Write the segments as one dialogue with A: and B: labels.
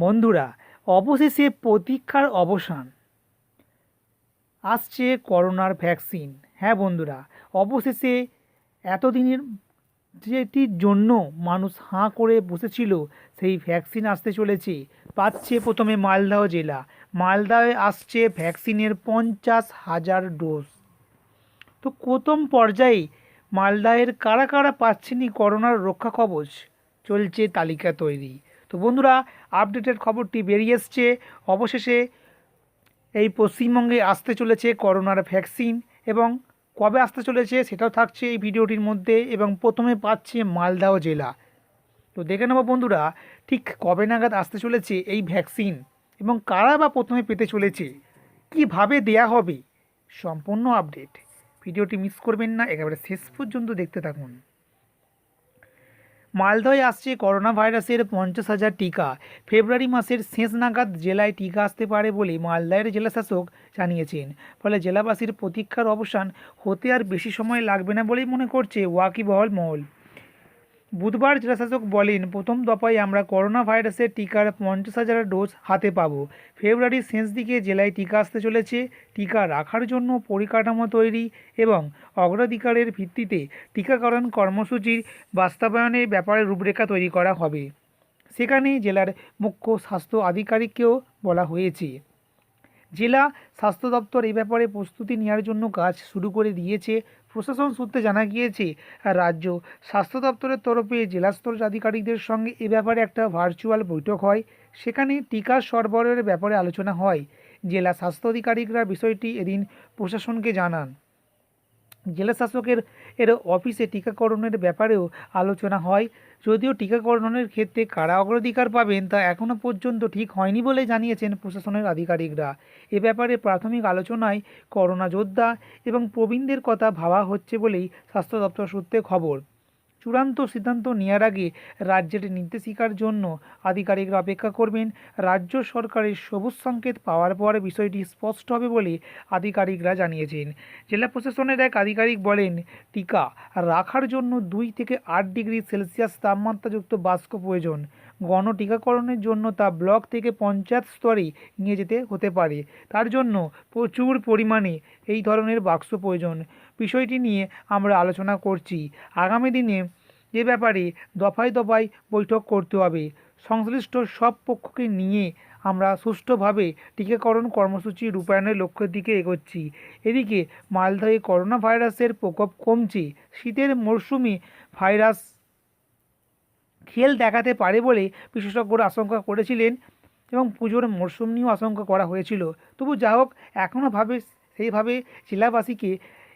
A: বন্ধুরা, অবশেষে প্রতীক্ষার অবসান। আসছে করোনার ভ্যাকসিন। হ্যাঁ বন্ধুরা, অবশেষে এতদিনের যেটির জন্য মানুষ হাঁ করে বসেছিল, সেই ভ্যাকসিন আসতে চলেছে। পাচ্ছে প্রথমে মালদহ জেলা। মালদায় আসছে ভ্যাকসিনের পঞ্চাশ হাজার ডোজ। তো প্রথম পর্যায়ে মালদায়ের কারা কারা পাচ্ছেনি করোনার রক্ষা কবচ চলছে তালিকা তৈরি। তো বন্ধুরা আপডেটেড খবরটি বেরিয়ে এসছে। অবশেষে এই পশ্চিমবঙ্গে আসতে চলেছে করোনার ভ্যাকসিন এবং কবে আসতে চলেছে সেটাও থাকছে এই ভিডিওটির মধ্যে এবং প্রথমে পাচ্ছে মালদাহ জেলা। তো দেখে নেব বন্ধুরা, ঠিক কবে নাগাদ আসতে চলেছে এই ভ্যাকসিন এবং কারা বা প্রথমে পেতে চলেছে, কীভাবে দেয়া হবে, সম্পূর্ণ আপডেট ভিডিওটি মিস করবেন না, একেবারে শেষ পর্যন্ত দেখতে থাকুন। মালদহে আসছে করোনা ভাইরাসের পঞ্চাশ হাজার টিকা। ফেব্রুয়ারি মাসের শেষ নাগাদ জেলায় টিকা আসতে পারে বলে মালদায়ের জেলাশাসক জানিয়েছেন। ফলে জেলাবাসীর প্রতীক্ষার অবসান হতে আর বেশি সময় লাগবে না বলেই মনে করছে ওয়াকিবহল মহল। বুধবার জেলাশাসক বলেন, প্রথম দফায় আমরা করোনা ভাইরাসের টিকার পঞ্চাশ হাজার ডোজ হাতে পাব। ফেব্রুয়ারির শেষ দিকে জেলায় টিকা আসতে চলেছে। টিকা রাখার জন্য পরিকাঠামো তৈরি এবং অগ্রাধিকারের ভিত্তিতে টিকাকরণ কর্মসূচির বাস্তবায়নের ব্যাপারে রূপরেখা তৈরি করা হবে। সেখানে জেলার মুখ্য স্বাস্থ্য আধিকারিককেও বলা হয়েছে। জেলা স্বাস্থ্য দপ্তর এ ব্যাপারে প্রস্তুতি নেওয়ার জন্য কাজ শুরু করে দিয়েছে প্রশাসন সূত্রে জানা গিয়েছে, রাজ্য স্বাস্থ্য দপ্তরের তরফে জেলা স্তর আধিকারিকদের সঙ্গে এ ব্যাপারে একটা ভার্চুয়াল বৈঠক হয়। সেখানে টিকা সরবরাহের ব্যাপারে আলোচনা হয়। জেলা স্বাস্থ্য আধিকারিকরা বিষয়টি এদিন প্রশাসনকে জানান। জেলা শাসকের এর অফিসে টিকাকরণের ব্যাপারেও আলোচনা হয়। যদিও টিকাকরণের ক্ষেত্রে কারা অগ্রাধিকার পাবেন তা এখনও পর্যন্ত ঠিক হয়নি বলে জানিয়েছেন প্রশাসনের আধিকারিকরা। এ ব্যাপারে প্রাথমিক আলোচনায় করোনা যোদ্ধা এবং প্রবীণদের কথা ভাবা হচ্ছে বলেই স্বাস্থ্য দপ্তর সূত্রে খবর। চূড়ান্ত সিদ্ধান্ত নেওয়ার আগে রাজ্যের নির্দেশিকার জন্য আধিকারিকরা অপেক্ষা করবেন। রাজ্য সরকারের সবুজ সংকেত পাওয়ার পর বিষয়টি স্পষ্ট হবে বলে আধিকারিকরা জানিয়েছেন। জেলা প্রশাসনের এক আধিকারিক বলেন, টিকা রাখার জন্য দুই থেকে আট ডিগ্রি সেলসিয়াস তাপমাত্রাযুক্ত বাষ্প প্রয়োজন। গণ টিকাকরণের জন্য তা ব্লক থেকে পঞ্চায়েত স্তরে নিয়ে যেতে হতে পারে। তার জন্য প্রচুর পরিমাণে এই ধরনের বাক্স প্রয়োজন। বিষয়টি নিয়ে আমরা আলোচনা করছি। আগামী দিনে এ ব্যাপারে দফায় দফায় বৈঠক করতে হবে। সংশ্লিষ্ট সব পক্ষকে নিয়ে আমরা সুষ্ঠুভাবে টিকাকরণ কর্মসূচি রূপায়ণের লক্ষ্যের দিকে এগোচ্ছি। এদিকে মালদহে করোনা ভাইরাসের প্রকোপ কমছে। শীতের মরশুমে ভাইরাস খেল দেখাতে পারে বলে বিশেষজ্ঞরা আশঙ্কা করেছিলেন এবং পুজোর মরশুম নিয়েও আশঙ্কা করা হয়েছিল। তবু যা হোক এখনও ভাবে সেইভাবে জেলাবাসীকে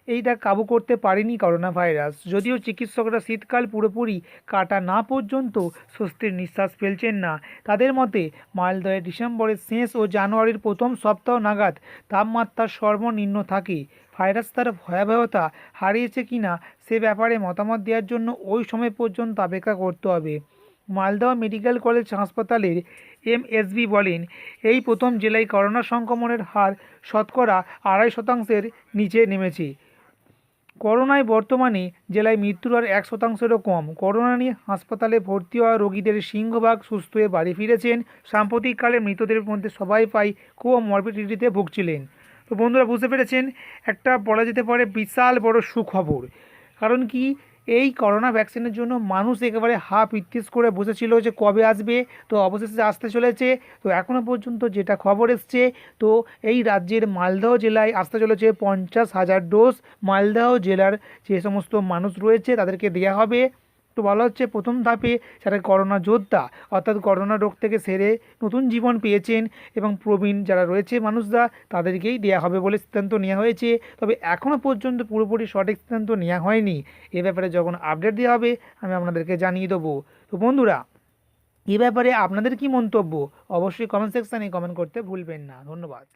A: এইটা কাবু করতে পারেনি করোনা ভাইরাস যদিও চিকিৎসকরা শীতকাল পুরোপুরি কাটা না পর্যন্ত স্বস্তির নিঃশ্বাস ফেলছেন না। তাদের মতে মালদহে ডিসেম্বরের শেষ ও জানুয়ারির প্রথম সপ্তাহ নাগাদ তাপমাত্রা সর্বনিম্ন থাকে। ভাইরাস তার ভয়াবহতা হারিয়েছে কি না সে ব্যাপারে মতামত দেওয়ার জন্য ওই সময় পর্যন্ত অপেক্ষা করতে হবে। মালদহ মেডিকেল কলেজ হাসপাতালের এমএসবি বলেন, এই প্রথম জেলায় করোনা সংক্রমণের হার শতকরা আড়াই শতাংশের নিচে নেমেছে। করোনায় বর্তমানে জেলায় মৃত্যুর হার এক শতাংশেরও কম। করোনা নিয়ে হাসপাতালে ভর্তি হওয়া রোগীদের সিংহভাগ সুস্থ হয়ে বাড়ি ফিরেছেন। সাম্প্রতিককালে মৃতদের মধ্যে সবাই পাই কোমরবিডিটিতে ভুগছিলেন। তো বন্ধুরা বুঝতে পেরেছেন, একটা বলা যেতে পারে বিশাল বড় সুখবর। কারণ কি, এই করোনা ভ্যাকসিনের জন্য মানুষ একেবারে হাফ পিত্তিস করে বসেছিল যে কবে আসবে, তো অবশেষে আসতে চলেছে, তো এখনও পর্যন্ত যেটা খবর এসছে, তো এই রাজ্যের মালদহ জেলায় আসতে চলেছে পঞ্চাশ হাজার ডোজ মালদহ জেলার যে সমস্ত মানুষ রয়েছে, তাদেরকে দেওয়া হবে। তো বলা হচ্ছে। প্রথম ধাপে যারা করোনা যোদ্ধা, অর্থাৎ করোনা রোগ থেকে সেরে নতুন জীবন পেয়েছেন এবং প্রবীণ যারা রয়েছে মানুষরা, তাদেরকেই দেওয়া হবে বলে সিদ্ধান্ত নেওয়া হয়েছে। তবে এখনও পর্যন্ত পুরোপুরি সঠিক সিদ্ধান্ত নেওয়া হয়নি। এ ব্যাপারে যখন আপডেট দেওয়া হবে, আমি আপনাদেরকে জানিয়ে দেবো। তো বন্ধুরা, এ ব্যাপারে আপনাদের কি মন্তব্য? অবশ্যই কমেন্ট সেকশানে কমেন্ট করতে ভুলবেন না। ধন্যবাদ।